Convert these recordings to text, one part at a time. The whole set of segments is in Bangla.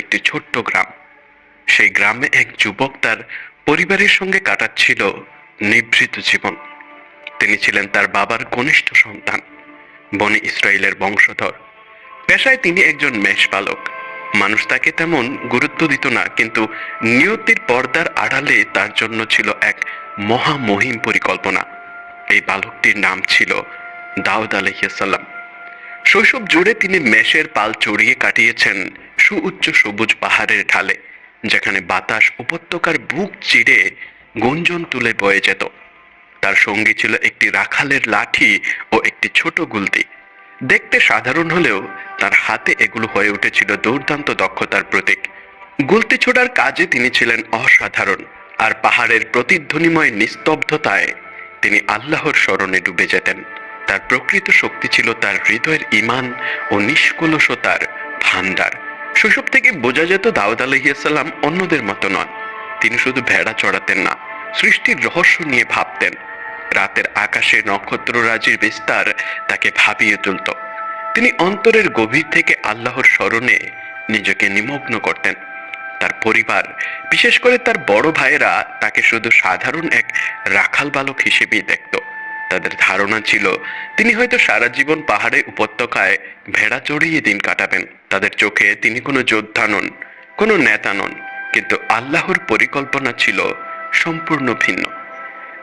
একটি ছোট্ট গ্রাম। সেই গ্রামে এক যুবক তার পরিবারের সঙ্গে কাটাচ্ছিল নিভৃত জীবন। তিনি ছিলেন তার বাবার কনিষ্ঠ সন্তান, বনি ইসরায়েলের বংশধর। পেশায় তিনি একজন মেষপালক। মানুষ তাকে তেমন গুরুত্ব দিত না, কিন্তু নিয়তির পর্দার আড়ালে তার জন্য ছিল এক মহামহিম পরিকল্পনা। এই বালকটির নাম ছিল দাউদ আলহিসাল্লাম শৈশব জুড়ে তিনি মেষের পাল চড়িয়ে কাটিয়েছেন সুউচ্চ সবুজ পাহাড়ের ঢালে, যেখানে বাতাস উপত্যকার বুক চিরে গুঞ্জন তুলে বয়ে যেত। তার সঙ্গী ছিল একটি রাখালের লাঠি ও একটি ছোট গুলতি। দেখতে সাধারণ হলেও তার হাতে এগুলো হয়ে উঠেছিল দুর্দান্ত দক্ষতার প্রতীক। গুলতি ছোড়ার কাজে তিনি ছিলেন অসাধারণ আর পাহাড়ের প্রতিধ্বনিময় নিস্তব্ধতায় তিনি আল্লাহর স্মরণে ডুবে যেতেন। তার প্রকৃত শক্তি ছিল তার হৃদয়ের ইমান ও নিষ্কলসতার ভান্ডার শৈশব থেকে বোঝা যেত দাউদ আলহিয়াসাল্লাম অন্যদের মতো নন। তিনি শুধু ভেড়া চড়াতেন না, সৃষ্টির রহস্য নিয়ে ভাবতেন। রাতের আকাশে নক্ষত্ররাজির বিস্তার তাকে ভাবিয়ে তুলত। তিনি অন্তরের গভীর থেকে আল্লাহর স্মরণে নিজেকে নিমগ্ন করতেন। তার পরিবার, বিশেষ করে তার বড় ভাইয়েরা, তাকে শুধু সাধারণ এক রাখাল বালক হিসেবেই দেখত। তাদের ধারণা ছিল, তিনি হয়তো সারা জীবন পাহাড়ে উপত্যকায় ভেড়া চড়িয়ে দিন কাটাবেন। তাদের চোখে তিনি কোনো যোদ্ধা নন, কোনো নেতা নন, কিন্তু আল্লাহর পরিকল্পনা ছিল সম্পূর্ণ ভিন্ন।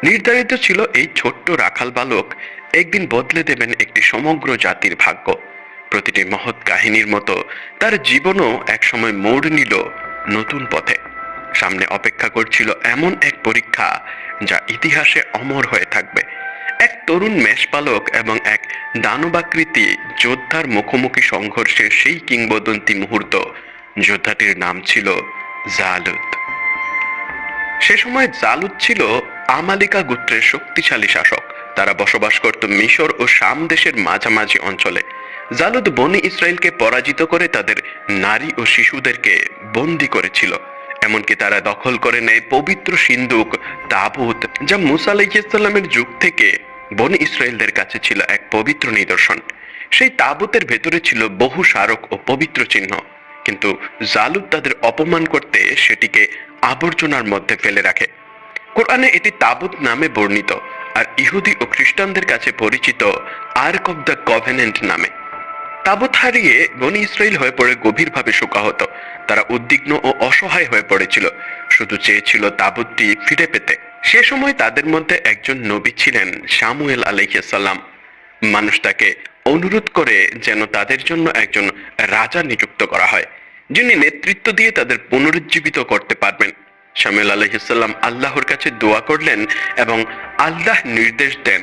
নির্ধারিত ছিল এই ছোট্ট রাখাল বালক একদিন বদলে দেবেন একটি সমগ্র জাতির ভাগ্য। প্রতিটি মহৎ কাহিনীর মতো তার জীবনও একসময় মোড় নিল নতুন পথে। সামনে অপেক্ষা করছিল এমন এক পরীক্ষা যা ইতিহাসে অমর হয়ে থাকবে। তরুণ মেষপালক এবং এক দানবাকৃতি যোদ্ধার মুখোমুখি সংঘর্ষের সেই কিংবদন্তি মুহূর্ত। যোদ্ধাটির নাম ছিল জালুদ সে সময় জালুদ ছিল আমালিকা গোত্রের শক্তিশালী শাসক। তারা বসবাস করত মিশর ও শাম দেশের মাঝামাঝি অঞ্চলে। জালুদ বনি ইসরায়েলকে পরাজিত করে তাদের নারী ও শিশুদেরকে বন্দি করেছিল। এমনকি তারা দখল করে নেয় পবিত্র সিন্ধুক তাবুত, যা মুসা আলাইসাল্লামের যুগ থেকে বনি ইসরায়েলদের কাছে ছিল এক পবিত্র নিদর্শন। সেই তাবুতের ভেতরে ছিল বহু স্মারক ও পবিত্র চিহ্ন। কিন্তু জালুদ তাদের অপমান করতে সেটিকে আবর্জনার মধ্যে ফেলে রাখে। কোরআনে এটি তাবুত নামে বর্ণিত, আর ইহুদি ও খ্রিস্টানদের কাছে পরিচিত আর্ক অব দ্য কভেনেন্ট নামে। তাবুত হারিয়ে বনি ইসরায়েল হয়ে পড়ে গভীরভাবে শোকাহত। তারা উদ্বিগ্ন ও অসহায় হয়ে পড়েছিল। শুধু চেয়েছিল তাবুতটি ফিরে পেতে। সে সময় তাদের মধ্যে একজন নবী ছিলেন শামুয়েল আলাইসাল্লাম মানুষ তাকে অনুরোধ করে যেন তাদের জন্য একজন রাজা নিযুক্ত করা হয়, যিনি নেতৃত্ব দিয়ে তাদের পুনরুজ্জীবিত করতে পারবেন। শামুয়েল আলহিসাল্লাম আল্লাহর কাছে দোয়া করলেন এবং আল্লাহ নির্দেশ দেন,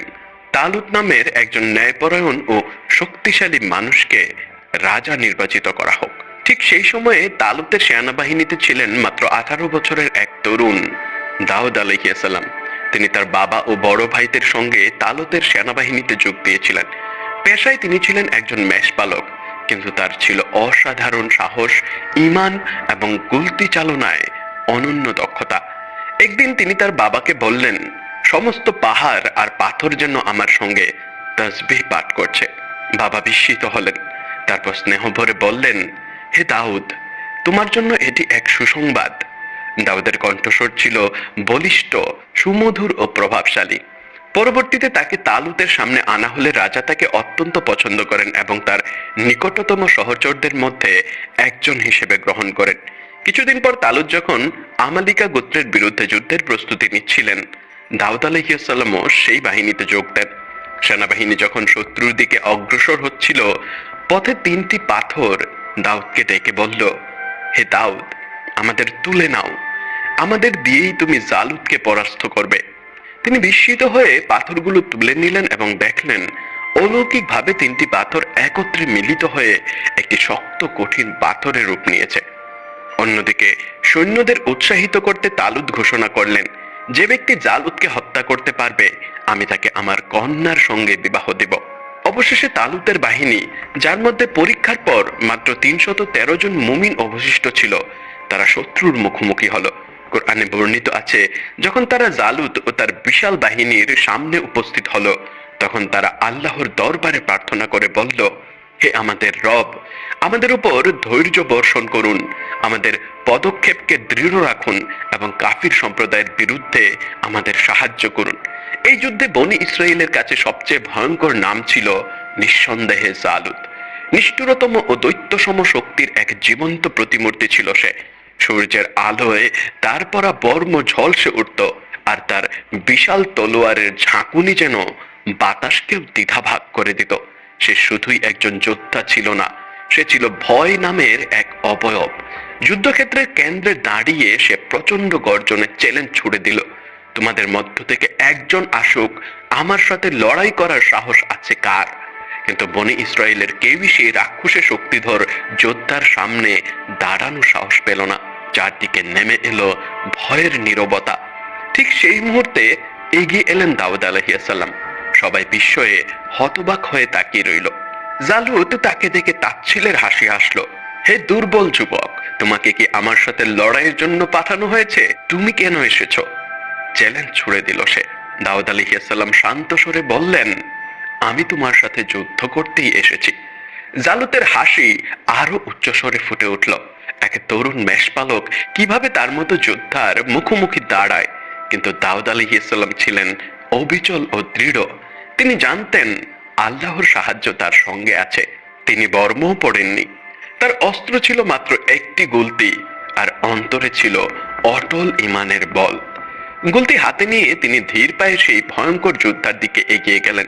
তালুত নামের একজন ন্যায়পরায়ণ ও শক্তিশালী মানুষকে রাজা নির্বাচিত করা হোক। ঠিক সেই সময়ে তালুতের সেনাবাহিনীতে ছিলেন মাত্র আঠারো বছরের এক তরুণ। দাউদ আলহিয়াসাল্লাম তিনি তার বাবা ও বড় ভাইদের সঙ্গে তালতের সেনাবাহিনীতে যোগ দিয়েছিলেন। পেশায় তিনি ছিলেন একজন মেষপালক, কিন্তু তার ছিল অসাধারণ সাহস ইমান এবং গুলতি চালনায় অনন্য দক্ষতা। একদিন তিনি তার বাবাকে বললেন, সমস্ত পাহাড় আর পাথর যেন আমার সঙ্গে তসবিহ পাঠ করছে। বাবা বিস্মিত হলেন। তারপর স্নেহ ভরে বললেন, হে দাউদ, তোমার জন্য এটি এক সুসংবাদ। দাউদের কণ্ঠস্বর ছিল বলিষ্ঠ, সুমধুর ও প্রভাবশালী। পরবর্তীতে তাকে তালুতের সামনে আনা হলে রাজা তাকে অত্যন্ত পছন্দ করেন এবং তার নিকটতম সহচরদের মধ্যে একজন হিসেবে গ্রহণ করেন। কিছুদিন পর তালুত যখন আমালিকা গোত্রের বিরুদ্ধে যুদ্ধের প্রস্তুতি নিচ্ছিলেন, দাউদ আলহিয়াসাল্লামও সেই বাহিনীতে যোগ দেন। সেনাবাহিনী যখন শত্রুর দিকে অগ্রসর হচ্ছিল, পথে তিনটি পাথর দাউদকে ডেকে বলল, হে দাউদ, আমাদের তুলে নাও। আমাদের দিয়েই তুমি জালুদকে পরাস্ত করবে। তিনি বিস্মিত হয়ে পাথরগুলো তুলে নিলেন এবং দেখলেন, অলৌকিকভাবে তিনটি পাথর একত্রে মিলিত হয়ে একটি শক্ত, কঠিন পাথরের রূপ নিয়েছে। অন্যদিকে সৈন্যদের উৎসাহিত করতে তালুদ ঘোষণা করলেন, যে ব্যক্তি জালুদকে হত্যা করতে পারবে, আমি তাকে আমার কন্যার সঙ্গে বিবাহ দেব। অবশেষে তালুতের বাহিনী, যার মধ্যে পরীক্ষার পর মাত্র তিনশত তেরো জন মুমিন অবশিষ্ট ছিল, তারা শত্রুর মুখোমুখি হলো। কোরআনে বর্ণিত আছে, যখন তারা জালুত ও তার বিশাল বাহিনীর সামনে উপস্থিত হলো, তখন তারা আল্লাহর দরবারে প্রার্থনা করে বলল, হে আমাদের রব, আমাদের উপর ধৈর্য বর্ষণ করুন, আমাদের পদক্ষেপকে দৃঢ় রাখুন এবং কাফির সম্প্রদায়ের বিরুদ্ধে আমাদের সাহায্য করুন। এই যুদ্ধে বনি ইসরায়েলের কাছে সবচেয়ে ভয়ঙ্কর নাম ছিল নিঃসন্দেহে জালুদ। নিষ্ঠুরতম ও দৈত্যসম শক্তির এক জীবন্ত প্রতিমূর্তি ছিল সে। সূর্যের আলোয় তার পরা বর্ম ঝলসে উঠত আর তার বিশাল তলোয়ারের ঝাঁকুনি যেন বাতাসকেও দ্বিধাভাগ করে দিত। সে শুধুই একজন যোদ্ধা ছিল না, সে ছিল ভয় নামের এক অবয়ব। যুদ্ধক্ষেত্রের কেন্দ্রে দাঁড়িয়ে সে প্রচণ্ড গর্জনের চ্যালেঞ্জ ছুড়ে দিল। তোমাদের মধ্য থেকে একজন আসুক, আমার সাথে লড়াই করার সাহস আছে কার? কিন্তু বনি ইসরায়েলের কেউই সেই রাক্ষসে শক্তিধর যোদ্ধার সামনে দাঁড়ানো সাহস পেল না। চারদিকে নেমে এলো ভয়ের নীরবতা। ঠিক সেই মুহূর্তে এগিয়ে এলেন দাউদ আলহিয়াসাল্লাম সবাই বিস্ময়ে হতবাক হয়ে তাকিয়ে রইল। জালুদ তাকে দেখে তাচ্ছিলের হাসি আসলো হে দুর্বল যুবক, তোমাকে কি আমার সাথে লড়াইয়ের জন্য পাঠানো হয়েছে? তুমি কেন এসেছ? চ্যালেঞ্জ ছুড়ে দিল সে। দাউদ আলহিয়াসাল্লাম শান্ত স্বরে বললেন আমি তোমার সাথে যুদ্ধ করতেই এসেছি। জালুতের হাসি আরও উচ্চস্বরে ফুটে উঠল। এক তরুণ মেষপালক কীভাবে তার মতো যোদ্ধার মুখোমুখি দাঁড়ায়? কিন্তু দাউদ আলহিয়াসাল্লাম ছিলেন অবিচল ও দৃঢ়। তিনি জানতেন আল্লাহর সাহায্য তার সঙ্গে আছে। তিনি বর্মও পড়েননি। তার অস্ত্র ছিল মাত্র একটি গুলতি আর অন্তরে ছিল অটল ইমানের বল। গুলতি হাতে নিয়ে তিনি ধীর পায়ে সেই ভয়ঙ্কর যোদ্ধার দিকে এগিয়ে গেলেন।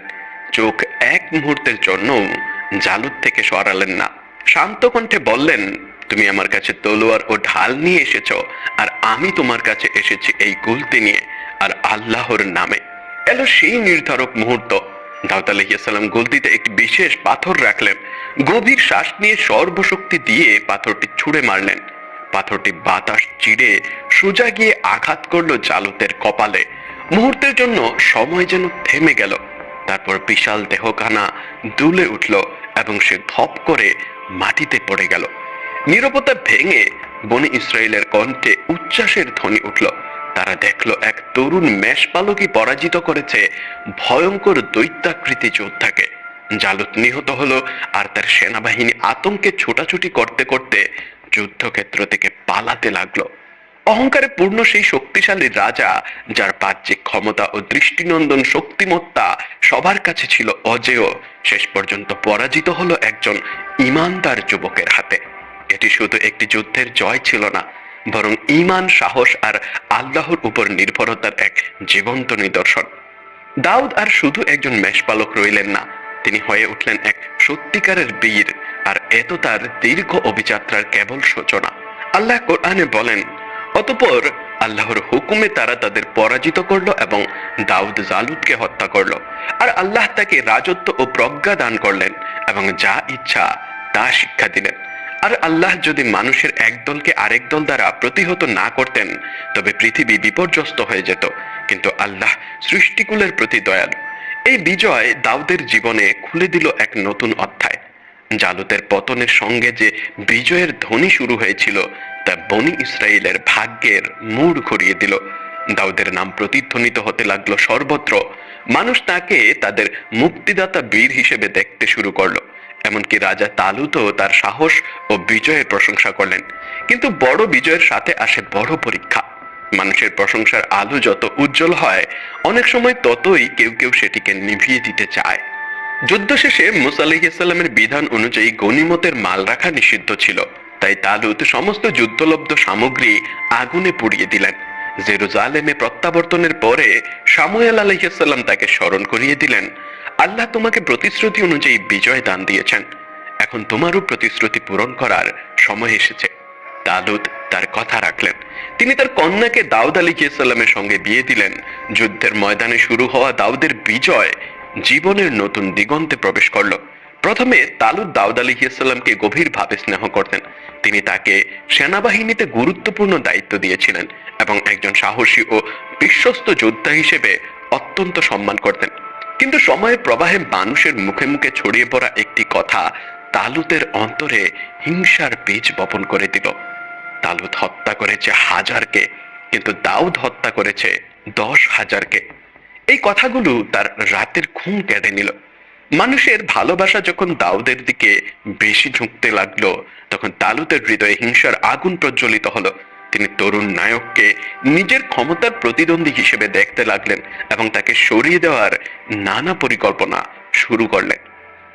চোখ এক মুহূর্তের জন্য জালুদ থেকে সরালেন না। শান্ত কণ্ঠে বললেন, তুমি আমার কাছে তলোয়ার ও ঢাল নিয়ে এসেছ, আর আমি তোমার কাছে এসেছি এই গুলতি নিয়ে, আর আল্লাহর নামে। এলো সেই নির্ধারক মুহূর্ত। দাউদ আলহিয়াসাল্লাম গলতিতে একটি বিশেষ পাথর রাখলেন। গভীর শ্বাস নিয়ে সর্বশক্তি দিয়ে পাথরটি ছুঁড়ে মারলেন। পাথরটি বাতাস চিড়ে সোজা গিয়ে আঘাত করল জালুতের কপালে। মুহূর্তের জন্য সময় যেন থেমে গেল। তারপর বিশাল দেহখানা দুলে উঠল এবং সে ধপ করে মাটিতে পড়ে গেল। নীরবতা ভেঙে বনি ইসরায়েলের কণ্ঠে উচ্ছ্বাসের ধ্বনি উঠল। তারা দেখল এক তরুণ মেষপালকই পরাজিত করেছে ভয়ঙ্কর দৈত্যাকৃতি যোদ্ধাকে। জালুত নিহত হলো আর তার সেনাবাহিনী আতঙ্কে ছোটাছুটি করতে করতে যুদ্ধক্ষেত্র থেকে পালাতে লাগল। অহংকারে পূর্ণ সেই শক্তিশালী রাজা, যার বাহ্যিক ক্ষমতা ও দৃষ্টিনন্দন শক্তিমত্তা সবার কাছে ছিল অজেয়, শেষ পর্যন্ত পরাজিত হলো একজন ইমানদার যুবকের হাতে। এটি শুধু একটি যুদ্ধের জয় ছিল না, বরং ইমান, সাহস আর আল্লাহর উপর নির্ভরতার এক জীবন্ত নিদর্শন। দাউদ আর শুধু একজন মেষপালক রইলেন না, তিনি হয়ে উঠলেন এক সত্যিকারের বীর, আর এত তার দীর্ঘ অভিযাত্রার কেবল সূচনা। আল্লাহ কোরআনে বলেন অতপর আল্লাহর হুকুমে তারা তাদের পরাজিত করল এবং দাউদ জালুদকে হত্যা করল। আর আল্লাহ তাকে রাজত্ব ও প্রজ্ঞা দান করলেন এবং যা ইচ্ছা তা শিক্ষা দিলেন। আর আল্লাহ যদি মানুষের এক দলকে আরেক দল দ্বারা প্রতিহত না করতেন, তবে পৃথিবী বিপর্যস্ত হয়ে যেত। কিন্তু আল্লাহ সৃষ্টিকুলের প্রতি দয়ালু। এই বিজয় দাউদের জীবনে খুলে দিল এক নতুন অধ্যায়। জালুতের পতনের সঙ্গে যে বিজয়ের ধ্বনি শুরু হয়েছিল তা বনি ইসরায়েলের ভাগ্যের মোড় ঘুরিয়ে দিল। দাউদের নাম প্রতিধ্বনিত হতে লাগল সর্বত্র। মানুষ তাকে তাদের মুক্তিদাতা বীর হিসেবে দেখতে শুরু করল। এমনকি রাজা তালুতো তার সাহস ও বিজয়ের প্রশংসা করলেন। কিন্তু বড় বিজয়ের সাথে আসে বড় পরীক্ষা। মানুষের প্রশংসার আলো যত উজ্জ্বল হয়, অনেক সময় ততই কেউ কেউ সেটিকে নিভিয়ে দিতে চায়। যুদ্ধ শেষে মুসা আলাইসাল্লামের বিধান অনুযায়ী গনিমতের মাল রাখা নিষিদ্ধ ছিল। তাই তালুত সমস্ত যুদ্ধলব্ধ সামগ্রী আগুনে পুড়িয়ে দিলেন। জেরুজালেমে প্রত্যাবর্তনের পরে সামুয়েল আলাইসাল্লাম তাকে স্মরণ করিয়ে দিলেন। আল্লাহ তোমাকে প্রতিশ্রুতি অনুযায়ী বিজয় দান দিয়েছেন। এখন তোমারও প্রতিশ্রুতি পূরণ করার সময় এসেছে। তালুত তার কথা রাখলেন। তিনি তার কন্যাকে দাউদ আলী সঙ্গে বিয়ে দিলেন। যুদ্ধের ময়দানে শুরু হওয়া দাউদের বিজয় জীবনের নতুন দিগন্তে প্রবেশ করল। প্রথমে তালুদ দাউদ আলী সাল্লামকে গভীরভাবে স্নেহ করতেন। তিনি তাকে সেনাবাহিনীতে গুরুত্বপূর্ণ দায়িত্ব দিয়েছিলেন এবং একজন সাহসী ও বিশ্বস্ত যোদ্ধা হিসেবে অত্যন্ত সম্মান করতেন। কিন্তু সময়ের প্রবাহে মানুষের মুখে মুখে ছড়িয়ে পড়া একটি কথা তালুতের অন্তরে হিংসার বীজ বপন করে দিল। তালুত হত্যা করেছে হাজারকে, কিন্তু দাউদ হত্যা করেছে দশ হাজারকে। এই কথাগুলো তার রাতের ঘুম কেড়ে নিল। মানুষের ভালোবাসা যখন দাউদের দিকে বেশি ঝুঁকতে লাগল, তখন তালুতের হৃদয়ে হিংসার আগুন প্রজ্বলিত হলো। তিনি তরুণ নায়ককে নিজের ক্ষমতার প্রতিদ্বন্দ্বী হিসেবে দেখতে লাগলেন এবং তাকে সরিয়ে দেওয়ার নানা পরিকল্পনা শুরু করলেন।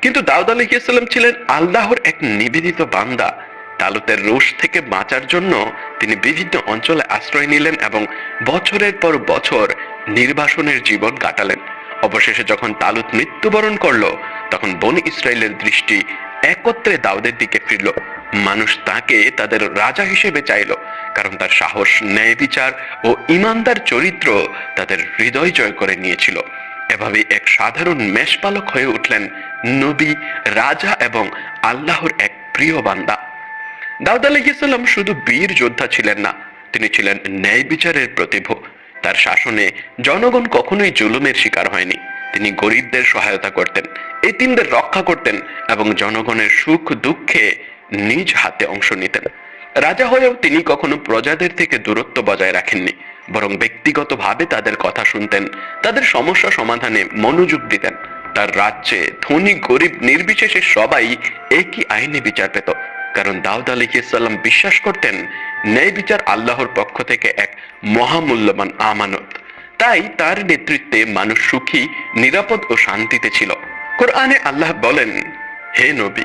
কিন্তু দাউদ আলাইহিসসালাম ছিলেন আল্লাহর এক নিবেদিত বান্দা। তালুতের রোষ থেকে বাঁচার জন্য তিনি বিভিন্ন অঞ্চলে আশ্রয় নিলেন এবং বছরের পর বছর নির্বাসনের জীবন কাটালেন। অবশেষে যখন তালুত মৃত্যুবরণ করল, তখন বনি ইসরায়েলের দৃষ্টি একত্রে দাউদের দিকে ফিরল। মানুষ তাকে তাদের রাজা হিসেবে চাইল, কারণ তার সাহস ন্যায় বিচার ও ইমানদার চরিত্র তাদের হৃদয় জয় করে নিয়েছিল। এভাবে এক সাধারণ মেষপালক হয়ে উঠলেন নবী, রাজা এবং আল্লাহর এক প্রিয় বান্দা। দাউদ আলাইহিসসালাম শুধু বীর যোদ্ধা ছিলেন না, তিনি ছিলেন ন্যায় বিচারের প্রতিভ। তার শাসনে জনগণ কখনোই জুলুমের শিকার হয়নি। তিনি গরিবদের সহায়তা করতেন, এতিমদের রক্ষা করতেন এবং জনগণের সুখ দুঃখে নিজ হাতে অংশ নিতেন। রাজা হয়েও তিনি কখনো প্রজাদের থেকে দূরত্ব বজায় রাখেননি, বরং ব্যক্তিগতভাবে তাদের কথা শুনতেন, তাদের সমস্যা সমাধানে মনোযোগ দিতেন। তার রাজ্যে ধনী, গরিব, নির্বিশেষে সবাই একই আইনে বিচার পেত, কারণ দাউদ আলাইহিসসালাম বিশ্বাস করতেন ন্যায় বিচার আল্লাহর পক্ষ থেকে এক মহামূল্যবান আমানত। তাই তার নেতৃত্বে মানুষ সুখী, নিরাপদ ও শান্তিতে ছিল। কোরআনে আল্লাহ বলেন, হে নবী,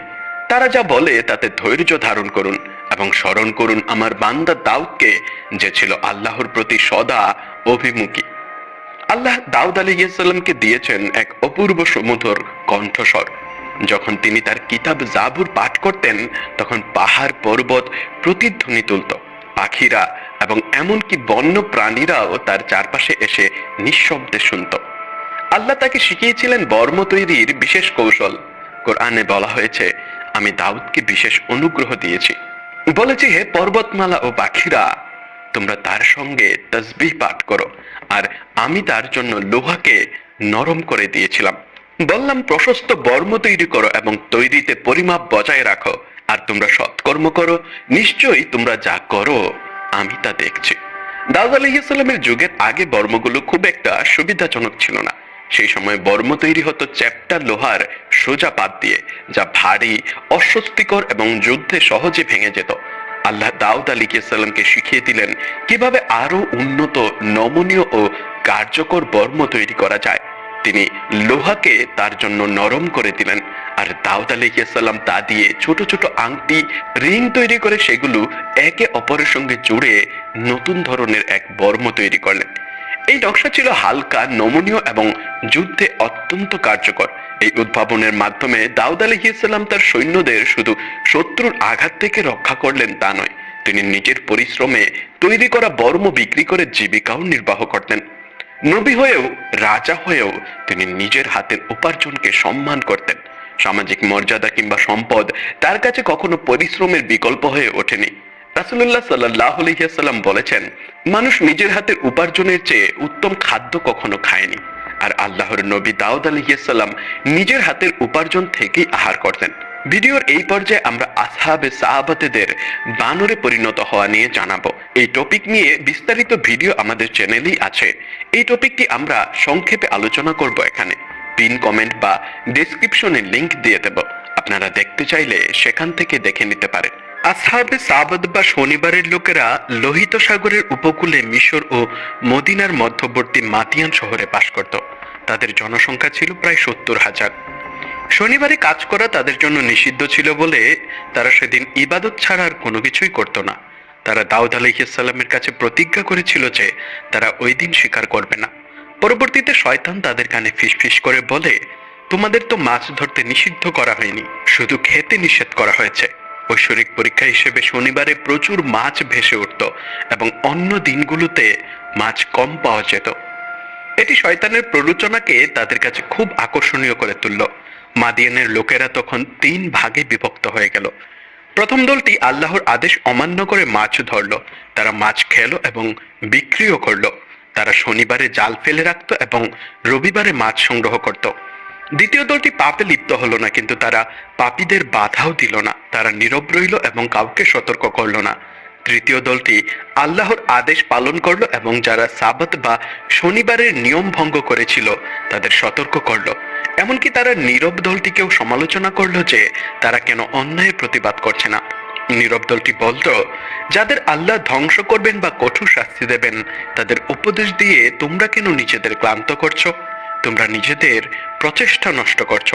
তারা যা বলে তাতে ধৈর্য ধারণ করুন এবং স্মরণ করুন আমার বান্দা দাউদকে, যে ছিল আল্লাহর প্রতি সদা অভিমুখী। আল্লাহ দাউদ আলাইহিসসালামকে দিয়েছেন এক অপূর্ব সমুধর কণ্ঠস্বর। যখন তিনি তার কিতাব জাবুর পাঠ করতেন, তখন পাহাড় পর্বত প্রতিধ্বনি তুলত। পাখিরা এবং এমনকি বন্য প্রাণীরাও তার চারপাশে এসে নিঃশব্দে শুনত। আল্লাহ তাকে শিখিয়েছিলেন বর্ম তৈরির বিশেষ কৌশল। কোরআনে বলা হয়েছে, আমি দাউদকে বিশেষ অনুগ্রহ দিয়েছি। বলেছি, হে পর্বতমালা ও পাখিরা, তোমরা তার সঙ্গে তসবিহ পাঠ করো, আর আমি তার জন্য লোহাকে নরম করে দিয়েছিলাম। বললাম, প্রশস্ত বর্ম তৈরি করো এবং তৈরিতে পরিমাপ বজায় রাখো। আর তোমরা সৎকর্ম করো, নিশ্চয়ই তোমরা যা করো, আমি তা দেখছি। দাউদ আলাইহিসসালামের যুগের আগে বর্মগুলো খুব একটা সুবিধাজনক ছিল না। সেই সময় বর্ম তৈরি হতো চ্যাপ্টা লোহার সোজা পাত দিয়ে, যা ভারী, অস্বস্তিকর এবং যুদ্ধে সহজে ভেঙে যেত। আল্লাহ দাউদ আলিকে শিখিয়ে দিলেন কীভাবে আরও উন্নত, নমনীয় ও কার্যকর বর্ম তৈরি করা যায়। তিনি লোহাকে তার জন্য নরম করে দিলেন আর দাউদ আলাইসাল্লাম তা দিয়ে ছোট ছোট আংটি, রিং তৈরি করে সেগুলো একে অপরের সঙ্গে জুড়ে নতুন ধরনের এক বর্ম তৈরি করলেন। এই নকশা ছিল হালকা, নমনীয় এবং যুদ্ধে অত্যন্ত কার্যকর। এই উদ্ভাবনের মাধ্যমে দাউদ আলহিসাল্লাম তার সৈন্যদের শুধু শত্রুর আঘাত থেকে রক্ষা করলেন তা নয়, তিনি নিজের পরিশ্রমে তৈরি করা বর্ম বিক্রি করে জীবিকাও নির্বাহ করতেন। নবী হয়েও, রাজা হয়েও তিনি নিজের হাতের উপার্জনকে সম্মান করতেন। সামাজিক মর্যাদা কিংবা সম্পদ, তার কাছে কখনো পরিশ্রমের বিকল্প হয়ে ওঠেনি। রাসুল্লাহ সাল্লাহ আলহিহাল্লাম বলেছেন, মানুষ নিজের হাতের উপার্জনের চেয়ে উত্তম খাদ্য কখনো খায়নি। আর আল্লাহর নবী দাউদ আলহিহাল্লাম নিজের হাতের উপার্জন থেকেই আহার করতেন। ভিডিওর এই পর্যায়ে আমরা আসহাবে সাহাবাতেদের বানরে পরিণত হওয়া নিয়ে জানাব। এই টপিক নিয়ে বিস্তারিত ভিডিও আমাদের চ্যানেলেই আছে। এই টপিকটি আমরা সংক্ষেপে আলোচনা করব এখানে। পিন কমেন্ট বা ডেসক্রিপশনে লিংক দিয়ে দেব। আপনারা দেখতে চাইলে সেখান থেকে দেখে নিতে পারেন। আসহাবে সাবাদ বা শনিবারের লোকেরা লোহিত সাগরের উপকূলে মিশর ও মদিনার মধ্যবর্তী মাতিয়ান শহরে বাস করত। তাদের জনসংখ্যা ছিল প্রায় সত্তর হাজার। শনিবারে কাজ করা তাদের জন্য নিষিদ্ধ ছিল বলে তারা সেদিন ইবাদত ছাড়া আর কোনো কিছুই করত না। তারা দাউদ আলাইসাল্লামের কাছে প্রতিজ্ঞা করেছিল যে তারা ওই দিন স্বীকার করবে না। পরবর্তীতে শয়তান তাদের কানে ফিসফিস করে বলে, তোমাদের তো মাছ ধরতে নিষিদ্ধ করা হয়নি, শুধু খেতে নিষেধ করা হয়েছে। ঐশ্বরিক পরীক্ষা হিসেবে শনিবারে প্রচুর মাছ ভেসে উঠত এবং অন্য দিনগুলোতে মাছ কম পাওয়া যেত। এটি শয়তানের প্ররোচনাকে তাদের কাছে খুব আকর্ষণীয় করে তুলল। মাদিয়ানের লোকেরা তখন তিন ভাগে বিভক্ত হয়ে গেল। প্রথম দলটি আল্লাহর আদেশ অমান্য করে মাছ ধরল, তারা মাছ খেলো এবং বিক্রিও করল। তারা শনিবারে জাল ফেলে রাখতো এবং রবিবারে মাছ সংগ্রহ করত। দ্বিতীয় দলটি পাপে লিপ্ত হলো না, কিন্তু তারা পাপীদের বাধাও দিল না। তারা নীরব রইল এবং কাউকে সতর্ক করল না। তৃতীয় দলটি আল্লাহর আদেশ পালন করল এবং যারা সাবত বা শনিবারের নিয়ম ভঙ্গ করেছিল, তাদের সতর্ক করল। এমনকি তারা নীরব দলটিকেও সমালোচনা করল যে তারা কেন অন্যায়ের প্রতিবাদ করছে না। নীরব দলটি বলতো, যাদের আল্লাহ ধ্বংস করবেন বা কঠোর শাস্তি দেবেন, তাদের উপদেশ দিয়ে তোমরা কেন নিজেদের ক্লান্ত করছ? তোমরা নিজেদের প্রচেষ্টা নষ্ট করছ।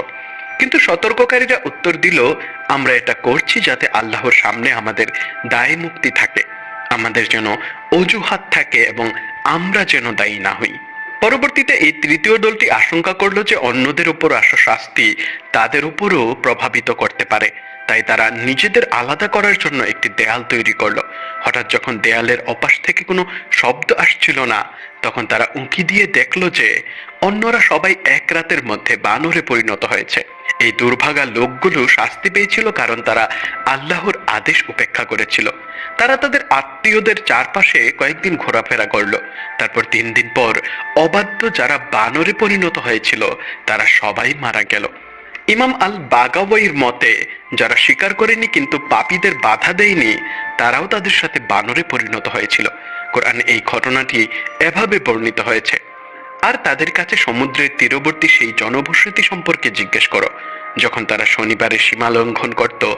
কিন্তু সতর্ককারীরা উত্তর দিল, আমরা এটা করছি যাতে আল্লাহর সামনে আমাদের দায় মুক্তি থাকে, আমাদের যেন অজুহাত থাকে এবং আমরা যেন দায়ী না হই। পরবর্তীতে এই তৃতীয় দলটি আশঙ্কা করল যে অন্যদের উপর আসা শাস্তি তাদের উপরও প্রভাবিত করতে পারে। তাই তারা নিজেদের আলাদা করার জন্য একটি দেয়াল তৈরি করল। হঠাৎ যখন দেয়ালের অপাশ থেকে কোনো শব্দ আসছিল না, তখন তারা উঁকি দিয়ে দেখল যে অন্যরা সবাই এক রাতের মধ্যে বানরে পরিণত হয়েছে। এই দুর্ভাগা লোকগুলো শাস্তি পেয়েছিল কারণ তারা আল্লাহর আদেশ উপেক্ষা করেছিল। তারা তাদের আত্মীয়দের চারপাশে কয়েকদিন ঘোরাফেরা করল। তারপর তিন দিন পর অবাধ্য যারা বানরে পরিণত হয়েছিল, তারা সবাই মারা গেল। ইমাম আল বাগাওয়ির মতে, যারা স্বীকার করেনি কিন্তু পাপীদের বাধা দেয়নি, তারাও তাদের সাথে বানরে পরিণত হয়েছিল। কোরআন এই ঘটনাটি এভাবে বর্ণিত হয়েছে। আর তাদের কাছে সমুদ্রের তীরবর্তী সেই জনবসতি সম্পর্কে জিজ্ঞেস করো। যখন তারা শনিবারের সীমা লঙ্ঘন করত,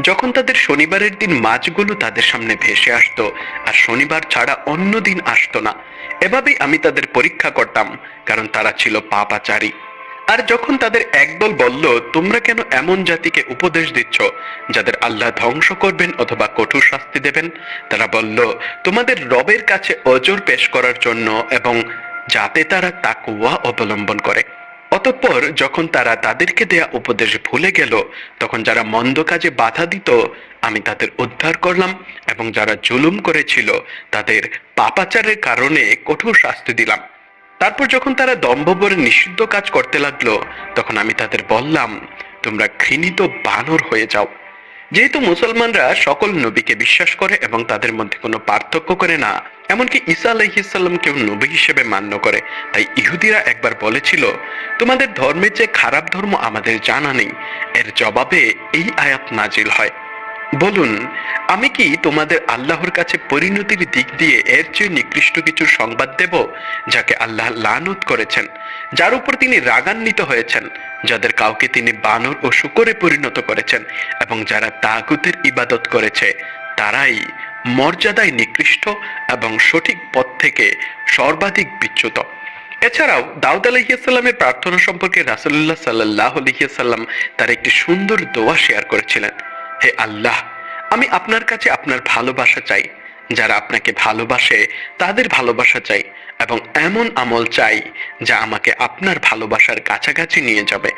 যখন তাদের শনিবারের দিন মাছগুলো তাদের সামনে ভেসে আসতো, আর শনিবার ছাড়া অন্য দিন আসতো না। এভাবেই আমি তাদের পরীক্ষা করতাম, কারণ তারা ছিল পাপাচারী। আর যখন তাদের একদল বলল, তোমরা কেন এমন জাতিকে উপদেশ দিচ্ছ, যাদের আল্লাহ ধ্বংস করবেন অথবা কঠোর শাস্তি দেবেন? তারা বলল, তোমাদের রবের কাছে অজর পেশ করার জন্য এবং যাতে তারা তাকুয়া অবলম্বন করে। অতঃপর যখন তারা তাদেরকে দেয়া উপদেশ ভুলে গেল, তখন যারা মন্দ কাজে বাধা দিত, আমি তাদের উদ্ধার করলাম এবং যারা জুলুম করেছিল, তাদের পাপাচারের কারণে কঠোর শাস্তি দিলাম। তারপর যখন তারা দম্ভ দম্ভবরে নিষিদ্ধ কাজ করতে লাগল, তখন আমি তাদের বললাম, তোমরা ঘৃণিত বানর হয়ে যাও। যেহেতু মুসলমানরা সকল নবীকে বিশ্বাস করে এবং তাদের মধ্যে কোনো পার্থক্য করে না, এমনকি ঈসা আলাইহিসাল্লামকেও নবী হিসেবে মান্য করে, তাই ইহুদিরা একবার বলেছিল, তোমাদের ধর্মের যে খারাপ ধর্ম আমাদের জানা নেই। এর জবাবে এই আয়াত নাজিল হয়। বলুন, আমি কি তোমাদের আল্লাহর কাছে পরিণতির দিক দিয়ে এর চেয়ে নিকৃষ্ট কিছুর সংবাদ দেব, যাকে আল্লাহ লানত করেছেন, যার উপর তিনি রাগান্বিত হয়েছেন, যাদের কাউকে তিনি বানর ও শুকরে পরিণত করেছেন, এবং যারা তাগুতের ইবাদত করেছে, তারাই মর্যাদায় নিকৃষ্ট এবং সঠিক পথ থেকে সর্বাধিক বিচ্যুত। এছাড়াও দাউদ আলহিয়াল্লামের প্রার্থনা সম্পর্কে রাসুল্লাহ সাল্লাহ আলহিয়াল্লাম তার একটি সুন্দর দোয়া শেয়ার করেছিলেন। হে আল্লাহ, আমি আপনার কাছে আপনার ভালোবাসা চাই। যারা আপনাকে ভালোবাসে, তাদের ভালোবাসা চাই এবং এমন আমল চাই যা আমাকে আপনার ভালোবাসার কাছাকাছি নিয়ে যাবে।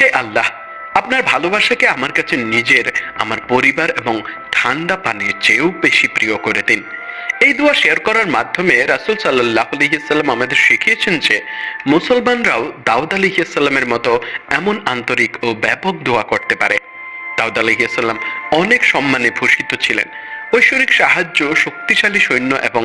হে আল্লাহ, আপনার ভালোবাসাকে আমার কাছে নিজের, আমার পরিবার এবং ঠান্ডা পানির চেয়েও বেশি প্রিয় করে দিন। এই দোয়া শেয়ার করার মাধ্যমে রাসুল সাল্লাহ আলহিসাল্লাম আমাদের শিখিয়েছেন যে, মুসলমানরাও দাউদ আলহিসাল্লামের মতো এমন আন্তরিক ও ব্যাপক দোয়া করতে পারে। দাউদ আলহিসাল্লাম অনেক সম্মানে ভূষিত ছিলেন। ঐশ্বরিক সাহায্য শক্তিশালী সৈন্য এবং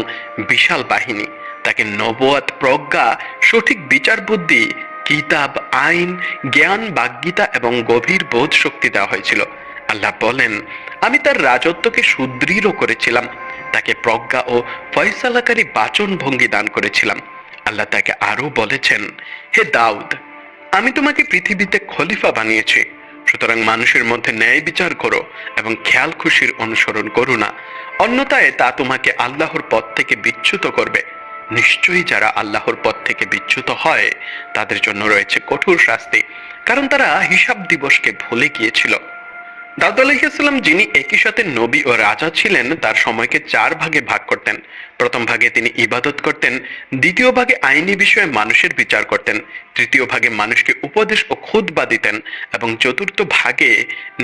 বিশাল বাহিনী। তাকে নবয়াত প্রজ্ঞা, সঠিক বিচার বুদ্ধি, কিতাব, আইন, জ্ঞান বাগ্যিতা এবং গভীর বোধ শক্তি দেওয়া হয়েছিল। আল্লাহ বলেন, আমি তার রাজত্বকে সুদৃঢ় করেছিলাম। তাকে প্রজ্ঞা ও ফয়সালাকারী বাচন ভঙ্গি দান করেছিলাম। আল্লাহ তাকে আরও বলেছেন, হে দাউদ, আমি তোমাকে পৃথিবীতে খলিফা বানিয়েছি। সুতরাং মানুষের মধ্যে ন্যায় বিচার করো এবং খেয়াল খুশির অনুসরণ করো না। অন্যথায় তা তোমাকে আল্লাহর পথ থেকে বিচ্যুত করবে। নিশ্চয়ই যারা আল্লাহর পথ থেকে বিচ্যুত হয়, তাদের জন্য রয়েছে কঠোর শাস্তি। কারণ তারা হিসাব দিবসকে ভুলে গিয়েছিল। দাউদ আলাইহিসসালাম, যিনি একই সাথে নবী ও রাজা ছিলেন, তার সময়কে চার ভাগে ভাগ করতেন। প্রথম ভাগে তিনি ইবাদত করতেন, দ্বিতীয় ভাগে আইনি বিষয়ে মানুষের বিচার করতেন, তৃতীয় ভাগে মানুষকে উপদেশ ও খুদবা দিতেন, এবং চতুর্থ ভাগে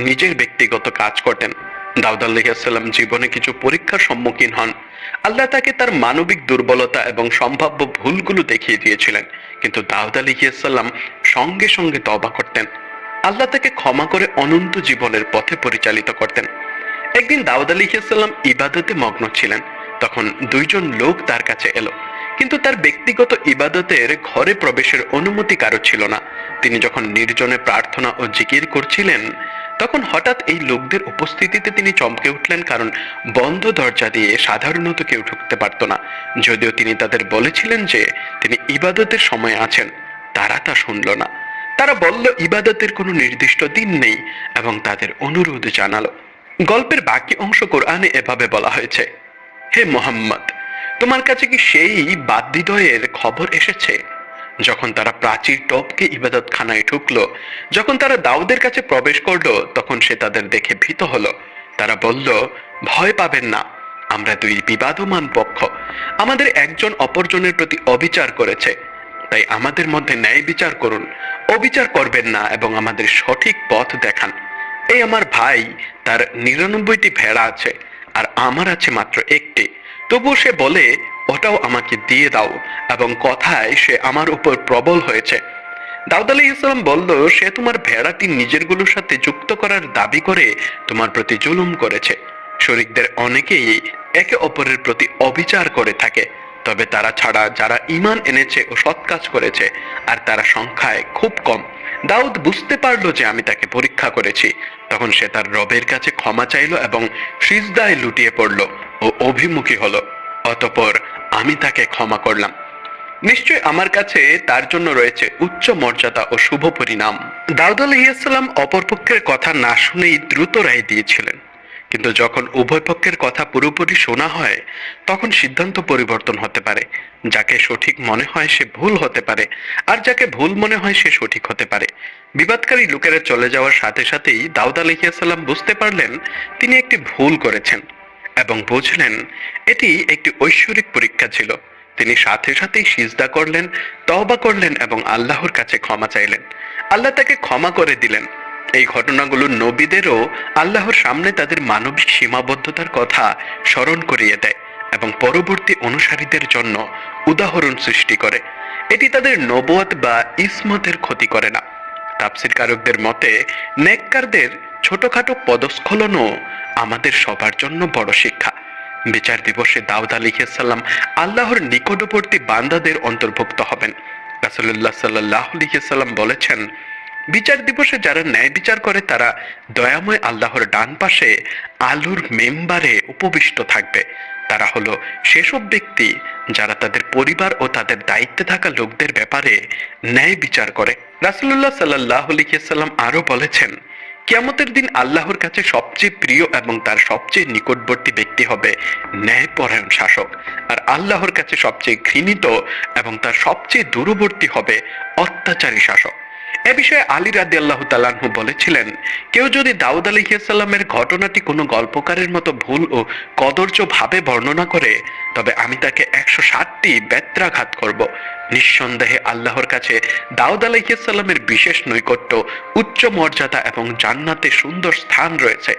নিজের ব্যক্তিগত কাজ করতেন। দাউদ আলাইহিসসালাম জীবনে কিছু পরীক্ষার সম্মুখীন হন। আল্লাহ তাকে তার মানবিক দুর্বলতা এবং সম্ভাব্য ভুলগুলো দেখিয়ে দিয়েছিলেন, কিন্তু দাউদ আলাইহিসসালাম সঙ্গে সঙ্গে তবা করতেন। আল্লাহ তাকে ক্ষমা করে অনন্ত জীবনের পথে পরিচালিত করতেন। একদিন দাউদ আলিহাল্লাম ইবাদতে মগ্ন ছিলেন। তখন দুইজন লোক তার কাছে এলো। কিন্তু তার ব্যক্তিগত ইবাদতের ঘরে প্রবেশের অনুমতি কারও ছিল না। তিনি যখন নির্জনে প্রার্থনা ও জিকির করছিলেন, তখন হঠাৎ এই লোকদের উপস্থিতিতে তিনি চমকে উঠলেন কারণ বন্ধ দরজা দিয়ে সাধারণত কেউ ঢুকতে পারত না। যদিও তিনি তাদের বলেছিলেন যে তিনি ইবাদতের সময় আছেন, তারা তা শুনল না। তারা বলল, ইবাদতের কোনো নির্দিষ্ট দিন নেই এবং তাদের অনুরোধ জানালো। গল্পের বাকি অংশ কোরআনে এভাবে বলা হয়েছে, হে মোহাম্মদ, তোমার কাছে কি সেই বাদ্যিদয়ের খবর এসেছে? যখন তারা প্রাচীর টপকে ইবাদতখানায় ঢুকলো, যখন তারা দাউদের কাছে প্রবেশ করল, তখন সে তাদের দেখে ভীত হলো। তারা বলল, ভয় পাবেন না, আমরা দুই বিবাদমান পক্ষ। আমাদের একজন অপরজনের প্রতি অবিচার করেছে, তাই আমাদের মধ্যে ন্যায় বিচার করুন। অবিচার করবেন না এবং আমাদের সঠিক পথ দেখান। এই আমার ভাই, তার নিরানব্বইটি ভেড়া আছে, আর আমার আছে মাত্র একটি। তবুও সে বলে, ওটাও আমাকে দিয়ে দাও। এবং কথায় সে আমার উপর প্রবল হয়েছে। দাউদ আলী ইসলাম বলল, সে তোমার ভেড়াটি নিজেরগুলোর সাথে যুক্ত করার দাবি করে তোমার প্রতি জুলুম করেছে। শরিকদের অনেকেই একে অপরের প্রতি অবিচার করে থাকে। তবে তারা ছাড়া যারা ইমান এনেছে ও সৎ কাজ করেছে, আর তারা সংখ্যায় খুব কম। দাউদ বুঝতে পারল যে আমি তাকে পরীক্ষা করেছি। তখন সে তার রবের কাছে ক্ষমা চাইলো এবং সিজদায় লুটিয়ে পড়ল ও অভিমুখী হলো। অতপর আমি তাকে ক্ষমা করলাম। নিশ্চয় আমার কাছে তার জন্য রয়েছে উচ্চ মর্যাদা ও শুভ পরিণাম। দাউদ আলহিয়াসাল্লাম অপরপক্ষের কথা না শুনেই দ্রুত রায় দিয়েছিলেন। কিন্তু যখন উভয় পক্ষের কথা পুরোপুরি শোনা হয়, তখন সিদ্ধান্ত পরিবর্তন হতে পারে। যাকে সঠিক মনে হয় সে ভুল হতে পারে, আর যাকে ভুল মনে হয় সে সঠিক হতে পারে। বিবাদকারী লোকেরা চলে যাওয়ার সাথে সাথেই দাউদ আলহিয়াসাল্লাম বুঝতে পারলেন তিনি একটি ভুল করেছেন এবং বুঝলেন এটি একটি ঐশ্বরিক পরীক্ষা ছিল। তিনি সাথে সাথেই সিজদা করলেন, তওবা করলেন এবং আল্লাহর কাছে ক্ষমা চাইলেন। আল্লাহ তাকে ক্ষমা করে দিলেন। এই ঘটনাগুলো নবীদেরও আল্লাহর সামনে তাদের মানবিক সীমাবদ্ধতার কথা স্মরণ করিয়ে দেয় এবং পরবর্তী অনুসারীদের জন্য উদাহরণ সৃষ্টি করে। এটি তাদের নবত বা ইসমতের ক্ষতি করে না। তাফসির কারকদের মতে, নেককারদের ছোটখাটো পদস্খলনও আমাদের সবার জন্য বড় শিক্ষা। বিচার দিবসে দাউদ আলিহাল্লাম আল্লাহর নিকটবর্তী বান্দাদের অন্তর্ভুক্ত হবেন। রাসুল্লাহ সাল্লাহ আলিহাল্লাম বলেছেন বিচার দিবসে যারা ন্যায় বিচার করে, তারা দয়াময় আল্লাহর ডান পাশে আলুর মেম্বারে উপবিষ্ট থাকবে। তারা হলো সেসব ব্যক্তি যারা তাদের পরিবার ও তাদের দায়িত্বে থাকা লোকদের ব্যাপারে ন্যায় বিচার করে। রাসুল্লাহ সাল্লাহ আলিহাল্লাম আরও বলেছেন, কিয়ামতের দিন আল্লাহর কাছে সবচেয়ে প্রিয় এবং তার সবচেয়ে নিকটবর্তী ব্যক্তি হবে ন্যায়পরায়ণ শাসক। আর আল্লাহর কাছে সবচেয়ে ঘৃণিত এবং তার সবচেয়ে দূরবর্তী হবে অত্যাচারী শাসক। এ বিষয়ে আলী রাদি আল্লাহ তালাহু বলেছিলেন, কেউ যদি দাউদ আলহিসাল্লামের ঘটনাটি কোনো গল্পকারের মতো ভুল ও কদর্য ভাবে বর্ণনা করে, তবে আমি তাকে একশো ষাটটি ব্যত্রাঘাত করব। নিঃসন্দেহে আল্লাহর কাছে দাউদ আলহিসাল্লামের বিশেষ নৈকট্য, উচ্চ মর্যাদা এবং জান্নাতে সুন্দর স্থান রয়েছে।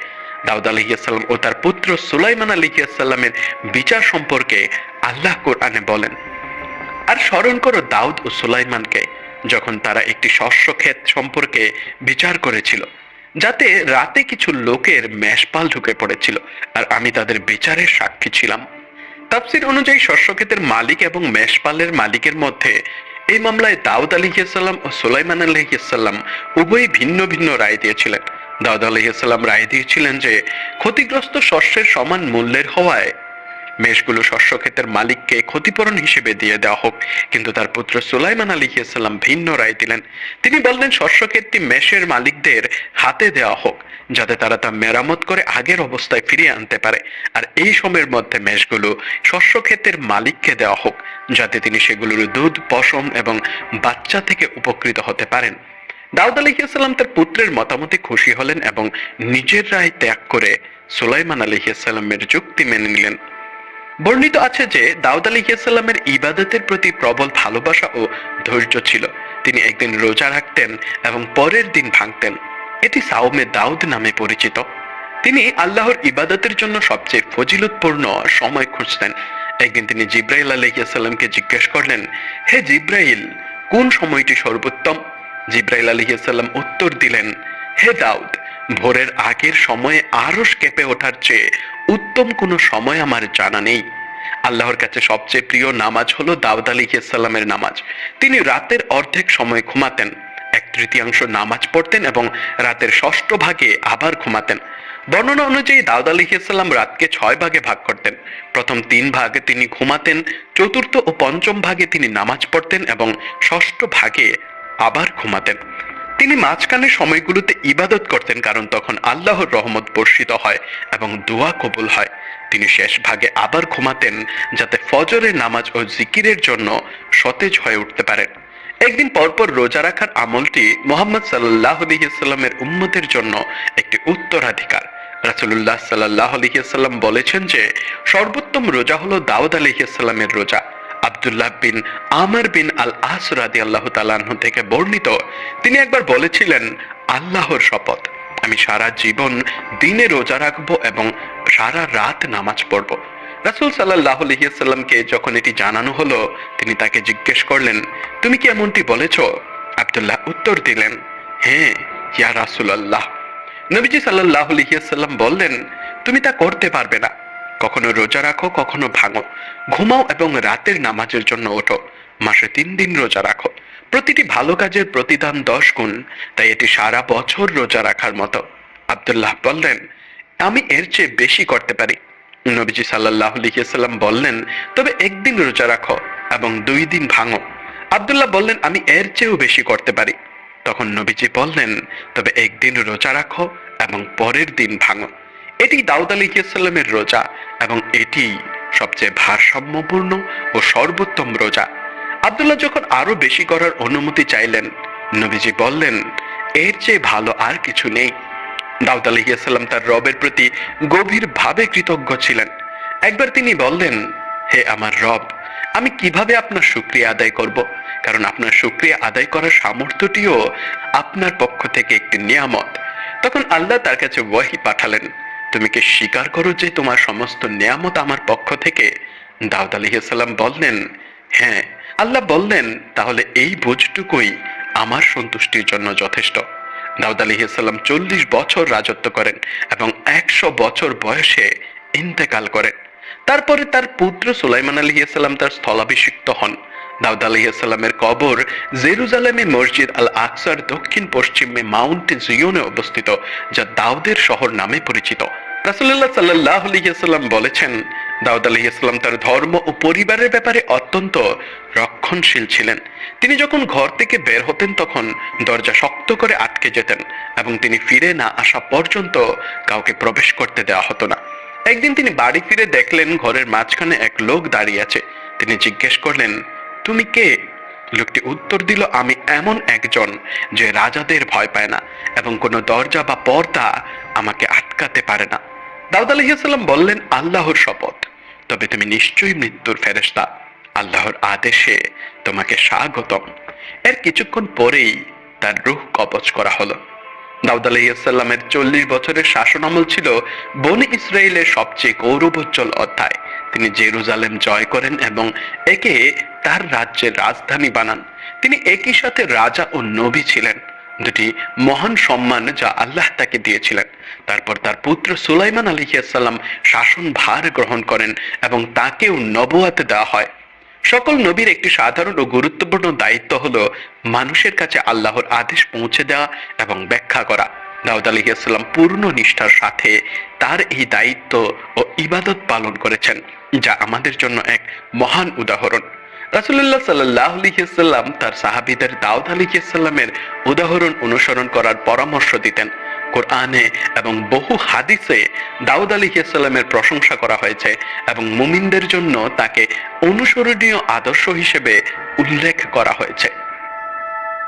দাউদ আলহিসাল্লাম ও তার পুত্র সুলাইমান আলহিসাল্লামের বিচার সম্পর্কে আল্লাহ কোরআনে বলেন, আর স্মরণ করো দাউদ ও সুলাইমানকে যখন তারা একটি শস্য ক্ষেত সম্পর্কে বিচার করেছিল, যাতে রাতে কিছু লোকের মেষপাল ঢুকে পড়েছিল আর আমি তাদের বিচারের সাক্ষী ছিলাম। তাফসির অনুযায়ী শস্য ক্ষেতের মালিক এবং মেষপালের মালিকের মধ্যে এই মামলায় দাউদ আলহিসাল্লাম ও সুলাইমান আলহিসাল্লাম উভয়ই ভিন্ন ভিন্ন রায় দিয়েছিলেন। দাউদ আলহিসাল্লাম রায় দিয়েছিলেন যে, ক্ষতিগ্রস্ত শস্যের সমান মূল্যের হওয়ায় মেষগুলো শস্য ক্ষেতের মালিককে ক্ষতিপূরণ হিসেবে দিয়ে দেওয়া হোক। কিন্তু তার পুত্র সুলাইমান আলী ইসলাম ভিন্ন রায় দিলেন। তিনি বললেন শস্য ক্ষেতটি মেষের মালিকদের হাতে দেওয়া হোক, যাতে তারা তা মেরামত করে আগের অবস্থায় ফিরিয়ে আনতে পারে। আর এই সময়ের মধ্যে মেষগুলো শস্য ক্ষেতের মালিককে দেওয়া হোক, যাতে তিনি সেগুলোর দুধ, পশম এবং বাচ্চা থেকে উপকৃত হতে পারেন। দাউদ আলহিসাল্লাম তার পুত্রের মতামতে খুশি হলেন এবং নিজের রায় ত্যাগ করে সুলাইমান আলহিসাল্লামের যুক্তি মেনে নিলেন। বর্ণিত আছে যে দাউদ আলী আলিহাসাল্লামের ইবাদতের প্রতি প্রবল ভালোবাসা ও ধৈর্য ছিল। তিনি একদিন রোজা রাখতেন এবং পরের দিন ভাঙতেন। এটি সাউমে দাউদ নামে পরিচিত। তিনি আল্লাহর ইবাদতের জন্য সবচেয়ে ফজিলতপূর্ণ সময় খুঁজতেন। একদিন তিনি জিব্রাইল আলহিয়াসাল্লামকে জিজ্ঞেস করলেন, হে জিব্রাইল, কোন সময়টি সর্বোত্তম? জিব্রাইল আলহিয়াসাল্লাম উত্তর দিলেন, হে দাউদ ভোরের আগের সময়ে আরস কেঁপে ওঠার চেয়ে উত্তম কোনো সময় আমার জানা নেই। আল্লাহর কাছে সবচেয়ে প্রিয় নামাজ হলো দাউদ আলী ইসাল্লামের নামাজ। তিনি রাতের অর্ধেক সময় ঘুমাতেন, এক তৃতীয়াংশ নামাজ পড়তেন এবং রাতের ষষ্ঠ ভাগে আবার ঘুমাতেন। বর্ণনা অনুযায়ী দাউদ আলী ইসাল্লাম রাতকে ছয় ভাগে ভাগ করতেন। প্রথম তিন ভাগে তিনি ঘুমাতেন, চতুর্থ ও পঞ্চম ভাগে তিনি নামাজ পড়তেন এবং ষষ্ঠ ভাগে আবার ঘুমাতেন। তিনি মাঝখানে সময়গুলোতে ইবাদত করতেন, কারণ তখন আল্লাহর রহমত বর্ষিত হয় এবং দোয়া কবুল হয়। তিনি শেষ ভাগে আবার ঘুমাতেন, যাতে ফজরের নামাজ ও জিকিরের জন্য সতেজ হয়ে উঠতে পারেন। একদিন পরপর রোজা রাখার আমলটি মোহাম্মদ সাল্লাহ আলহিসাল্লামের উম্মতের জন্য একটি উত্তরাধিকার। রাসুল্লাহ সাল্লাহ আলহিসাল্লাম বলেছেন যে, সর্বোত্তম রোজা হলো দাউদ আলহিসাল্লামের রোজা। আব্দুল্লাহ বিন আমর বিন আল আসরাদি আল্লাহ তালাহ থেকে বর্ণিত, তিনি একবার বলেছিলেন, আল্লাহর শপথ, আমি সারা জীবন দিনে রোজা রাখব এবং সারা রাত নামাজ পড়ব। রাসুল সাল্লাহ আলহিয়াল্লামকে যখন এটি জানানো হলো, তিনি তাকে জিজ্ঞেস করলেন, তুমি কি এমনটি বলেছ? আব্দুল্লাহ উত্তর দিলেন হ্যাঁ ইয়া রাসুল আল্লাহ নবীজি সাল্লাহ আলহিয়াল্লাম বললেন, তুমি তা করতে পারবে না। কখনো রোজা রাখো, কখনো ভাঙো। ঘুমাও এবং রাতের নামাজের জন্য ওঠো। মাসে তিন দিন রোজা রাখো। প্রতিটি ভালো কাজের প্রতিদান দশ গুণ, তাই এটি সারা বছর রোজা রাখার মতো। আব্দুল্লাহ বললেন, আমি এর চেয়ে বেশি করতে পারি। নবীজি সাল্লাহ লিখিয়াল্লাম বললেন, তবে একদিন রোজা রাখো এবং দুই দিন ভাঙো। আব্দুল্লাহ বললেন, আমি এর চেয়েও বেশি করতে পারি। তখন নবীজি বললেন, তবে একদিন রোজা রাখো এবং পরের দিন ভাঙো। এটি দাউদ আলী আলিহিসাল্লামের রোজা এবং এটি সবচেয়ে ভারসাম্যপূর্ণ ও সর্বোত্তম রোজা। আব্দুল্লাহ যখন আরও বেশি করার অনুমতি চাইলেন, নবীজি বললেন, এর চেয়ে ভালো আর কিছু নেই। দাউদ আলহিয়াসাল্লাম তার রবের প্রতি গভীর ভাবে কৃতজ্ঞ ছিলেন। একবার তিনি বললেন, হে আমার রব, আমি কীভাবে আপনার শুক্রিয়া আদায় করব? কারণ আপনার শুক্রিয়া আদায় করার সামর্থ্যটিও আপনার পক্ষ থেকে একটি নিয়ামত। তখন আল্লাহ তার কাছে ওয়াহি পাঠালেন। তুমি কি স্বীকার করো যে তোমার সমস্ত নিয়ামত আমার পক্ষ থেকে? দাউদ আলহিহাল্লাম বললেন হ্যাঁ আল্লাহ বললেন, তাহলে এই বোঝটুকুই আমার সন্তুষ্টির জন্য যথেষ্ট। দাউদ আলহিহাল্লাম চল্লিশ বছর রাজত্ব করেন এবং একশো বছর বয়সে ইন্তেকাল করেন। তারপরে তার পুত্র সুলাইমান আলহিহাল্লাম তার স্থলাভিষিক্ত হন। দাউদ আলহিহাল্লামের কবর জেরুজালেমে মসজিদ আল আকসার দক্ষিণ পশ্চিমে মাউন্ট জিওনে অবস্থিত, যা দাউদের শহর নামে পরিচিত। রাসুল্লাহ সাল্লাহ আলহিহাল্লাম বলেছেন, দাউদ আলহিহাল্লাম তার ধর্ম ও পরিবারের ব্যাপারে অত্যন্ত রক্ষণশীল ছিলেন। তিনি যখন ঘর থেকে বের হতেন তখন দরজা শক্ত করে আটকে যেতেন এবং তিনি ফিরে না আসা পর্যন্ত কাউকে প্রবেশ করতে দেওয়া হতো না। একদিন তিনি বাড়ি ফিরে দেখলেন ঘরের মাঝখানে এক লোক দাঁড়িয়ে আছে। তিনি জিজ্ঞেস করলেন তুমি কে? লোকটি উত্তর দিল, আমি এমন একজন যে রাজাদের ভয় পায় না এবং কোনো দরজা বা পর্দা আমাকে আটকাতে পারে না। দাউদ আলহিহাল্লাম বললেন, আল্লাহর শপথ। তবে তুমি নিশ্চয়ই মৃত্যুর ফেরেস্তা আল্লাহর আদেশে তোমাকে স্বাগতম। এর কিছুক্ষণ পরেই তার রুহ কবচ করা হলো। দাউদ আলাইসাল্লামের চল্লিশ বছরের শাসন আমল ছিল বনি ইসরায়েলের সবচেয়ে গৌরবোজ্জ্বল অধ্যায়। তিনি জেরুজালেম জয় করেন এবং একে তার রাজ্যের রাজধানী বানান। তিনি একই সাথে রাজা ও নবী ছিলেন। দুটি মহান সম্মান যা আল্লাহ তাকে দিয়েছিলেন। তারপর তার পুত্র সুলাইমান আলিহাসাল্লাম শাসন ভার গ্রহণ করেন এবং তাকেও নবুয়াতে দেওয়া হয়। সকল নবীর একটি সাধারণ ও গুরুত্বপূর্ণ দায়িত্ব হল মানুষের কাছে আল্লাহর আদেশ পৌঁছে দেওয়া এবং ব্যাখ্যা করা। দাউদ আলহিয়াল্লাম পূর্ণ নিষ্ঠার সাথে। তার এই দায়িত্ব ও ইবাদত পালন করেছেন, যা আমাদের জন্য এক মহান উদাহরণ। রাসুল্লাহ সাল্লাহ আলহিহাল্লাম তার সাহাবিদের দাউদ আলহিহাল্লামের উদাহরণ অনুসরণ করার পরামর্শ দিতেন। কোরআনে এবং বহু হাদিসে দাউদ আলহিহাল্লামের প্রশংসা করা হয়েছে এবং মুমিনদের জন্য তাকে অনুসরণীয় আদর্শ হিসেবে উল্লেখ করা হয়েছে।